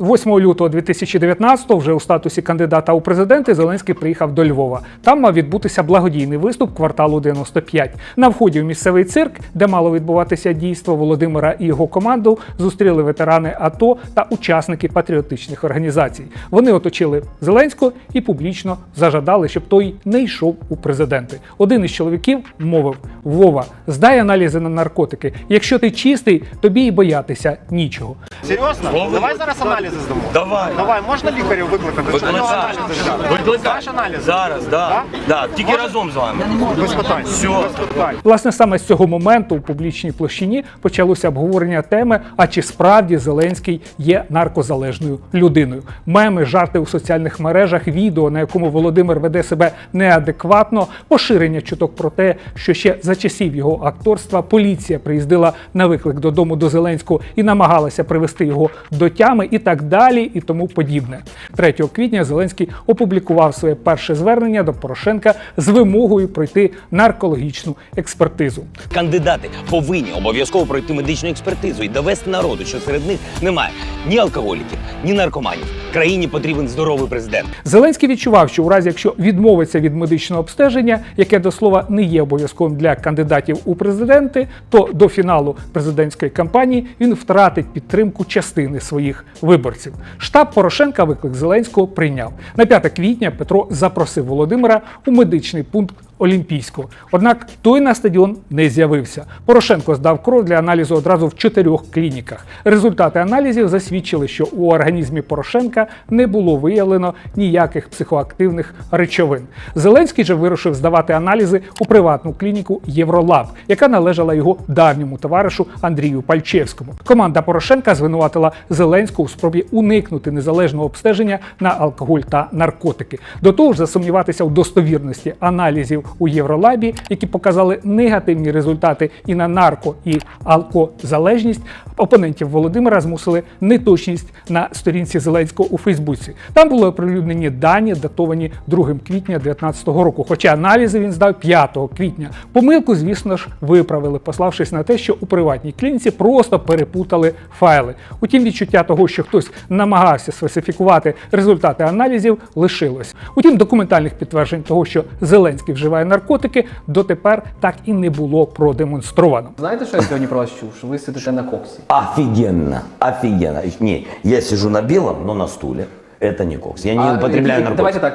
8 лютого 2019-го вже у статусі кандидата у президенти Зеленський приїхав до Львова. Там мав відбутися благодійний виступ кварталу 95. На вході в місцевий цирк, де мало відбуватися дійство Володимира і його команду, зустріли ветерани АТО та учасники патріотичних організацій. Вони оточили Зеленського і публічно зажадали, щоб той не йшов у президенти. Один із чоловіків мовив: Вова, здай аналізи на наркотики. Якщо ти чистий, тобі і боятися нічого. Серйозно? Давай зараз аналізи здамо. Давай. Давай, можна лікарів викликати? Його Викликай. аналізи? Зараз, да. Да, тільки разом з вами. Без питань. Все. Без питань. Власне, саме з цього моменту у публічній площині почалося обговорення теми: а чи справді Зеленський є наркозалежною людиною? Меми, жарти у соціальних мережах, відео, на якому Володимир веде себе неадекватно, поширення чуток про те, що ще за часів його акторства поліція приїздила на виклик додому до Зеленського і намагалася привести його до тями, і так далі, і тому подібне. 3 квітня Зеленський опублікував своє перше звернення до Порошенка з вимогою пройти наркологічну експертизу. Кандидати повинні обов'язково пройти медичну експертизу і довести народу, що серед них немає ні алкоголіків, ні наркоманів. Країні потрібен здоровий президент. Zеленський відчував, що у разі, якщо відмовиться від медичного обстеження, яке до слова не є обов'язковим для кандидатів у президенти, то до фіналу президентської кампанії він втратить підтримку частини своїх виборців. Штаб Порошенка виклик Зеленського прийняв на 5 квітня. Петро запросив Володимира у медичний пункт. Олімпійського. Однак той на стадіон не з'явився. Порошенко здав кров для аналізу одразу в чотирьох клініках. Результати аналізів засвідчили, що у організмі Порошенка не було виявлено ніяких психоактивних речовин. Зеленський же вирушив здавати аналізи у приватну клініку Євролаб, яка належала його давньому товаришу Андрію Пальчевському. Команда Порошенка звинуватила Зеленського у спробі уникнути незалежного обстеження на алкоголь та наркотики. До того ж, засумніватися у достовірності аналізів у Євролабі, які показали негативні результати і на нарко, і алкозалежність. Опонентів Володимира змусили неточність на сторінці Зеленського у Фейсбуці. Там були оприлюднені дані, датовані 2 квітня 2019 року. Хоча аналізи він здав 5 квітня. Помилку, звісно ж, виправили, пославшись на те, що у приватній клініці просто перепутали файли. Утім, відчуття того, що хтось намагався сфальсифікувати результати аналізів, лишилось. Утім, документальних підтверджень того, що Зеленський вживає наркотики, дотепер так і не було продемонстровано. Знаєте, що я сьогодні про вас чув? Що ви сидите на коксі? Офигенно, офігенно. Ні, я сижу на білому, но на стуле. Это не кокс. Я не А, употребляю наркотики. Давайте так.